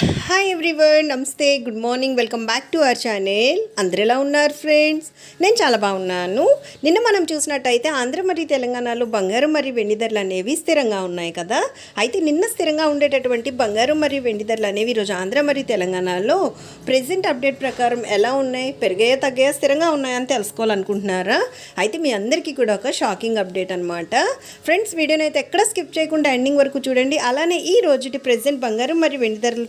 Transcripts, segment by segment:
Hi everyone నమస్తే good morning welcome back to our channel అందరు ఎలా ఉన్నారు ఫ్రెండ్స్ నేను చాలా బాగున్నాను. నిన్న మనం చూసినట్టయితే ఆంధ్ర మరియు తెలంగాణలో బంగారం మరియు వెండి ధరలు అనేవి స్థిరంగా ఉన్నాయి కదా? అయితే నిన్న స్థిరంగా ఉండేటటువంటి బంగారం మరియు వెండి ధరలు అనేవి ఈరోజు ఆంధ్ర మరియు తెలంగాణలో ప్రెసెంట్ అప్డేట్ ప్రకారం ఎలా ఉన్నాయి? పెరిగాయా తగ్గాయా స్థిరంగా ఉన్నాయని తెలుసుకోవాలనుకుంటున్నారా? అయితే మీ అందరికీ కూడా ఒక షాకింగ్ అప్డేట్ అనమాట ఫ్రెండ్స్ వీడియోని అయితే ఎక్కడ స్కిప్ చేయకుండా ఎండింగ్ వరకు చూడండి. అలానే ఈ రోజుటి ప్రెసెంట్ బంగారం మరియు వెండి ధరలు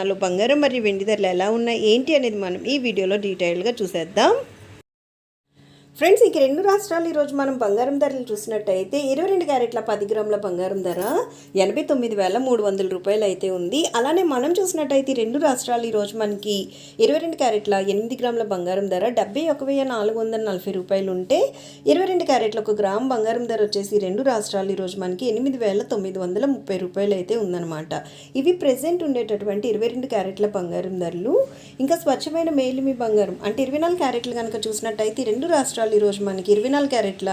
తెలంగాణలో బంగారం మరియు వెండి ధరలు ఎలా ఉన్నాయి? ఏంటి అనేది మనం ఈ వీడియోలో డీటెయిల్గా చూసేద్దాం. ఫ్రెండ్స్ ఇక రెండు రాష్ట్రాలు ఈరోజు మనం బంగారం ధరలు చూసినట్టయితే ఇరవై రెండు క్యారెట్ల పది గ్రాముల బంగారం ధర ఎనభై తొమ్మిది వేల మూడు వందల రూపాయలు అయితే ఉంది. అలానే మనం చూసినట్టయితే రెండు రాష్ట్రాలు ఈరోజు మనకి ఇరవై రెండు క్యారెట్ల ఎనిమిది గ్రాముల బంగారం ధర డెబ్బై ఒక వెయ్యి నాలుగు వందల నలభై రూపాయలు ఉంటే ఇరవై రెండు క్యారెట్ల ఒక గ్రామ్ బంగారం ధర వచ్చేసి రెండు రాష్ట్రాలు ఈరోజు మనకి ఎనిమిది వేల తొమ్మిది వందల ముప్పై రూపాయలు అయితే ఉందన్నమాట. ఇవి ప్రెసెంట్ ఉండేటటువంటి ఇరవై రెండు క్యారెట్ల బంగారం ధరలు. ఇంకా స్వచ్ఛమైన మేలిమి బంగారం అంటే ఇరవై నాలుగు క్యారెట్లు కనుక చూసినట్టయితే రెండు రాష్ట్రాలు ఈరోజు మనకి ఇరవై నాలుగు క్యారెట్ల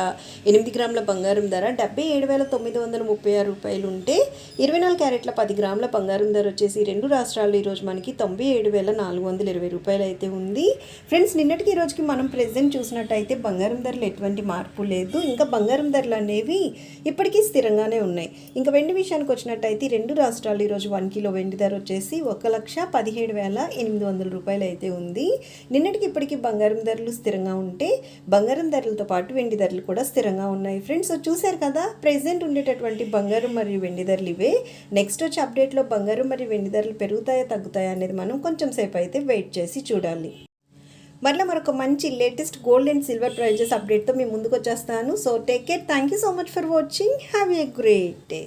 ఎనిమిది గ్రాముల బంగారం ధర. డెబ్బై ఏడు వేల తొమ్మిది వందల ముప్పై ఆరు రూపాయలు ఉంటే ఇరవై నాలుగు క్యారెట్ల పది గ్రాముల బంగారం ధర వచ్చేసి రెండు రాష్ట్రాల్లో ఈరోజు మనకి తొంభై ఏడు వేల నాలుగు వందల ఇరవై రూపాయలు అయితే ఉంది. ఫ్రెండ్స్ నిన్నటికి ఈ రోజుకి మనం ప్రెసెంట్ చూసినట్టయితే బంగారం ధరలు ఎటువంటి మార్పు లేదు. ఇంకా బంగారం ధరలు అనేవి ఇప్పటికీ స్థిరంగానే ఉన్నాయి. ఇంకా వెండి విషయానికి వచ్చినట్టయితే రెండు రాష్ట్రాలు ఈరోజు వన్ కిలో వెండి ధర వచ్చేసి ఒక లక్ష పదిహేడు వేల ఎనిమిది వందల రూపాయలు అయితే ఉంది. నిన్నటికి ఇప్పటికీ బంగారం ధరలు స్థిరంగా ఉంటే బంగారం ధరలతో పాటు వెండి ధరలు కూడా స్థిరంగా ఉన్నాయి ఫ్రెండ్స్. చూశారు కదా ప్రెసెంట్ ఉండేటటువంటి బంగారం మరియు వెండి ధరలు ఇవే. నెక్స్ట్ వచ్చే అప్డేట్లో బంగారం మరియు వెండి ధరలు పెరుగుతాయా తగ్గుతాయా అనేది మనం కొంచెం సేపు అయితే వెయిట్ చేసి చూడాలి. మరలా మరొక మంచి latest gold and silver prices అప్డేట్తో మీ ముందుకు వచ్చేస్తాను. So take care thank you so much for watching have a great day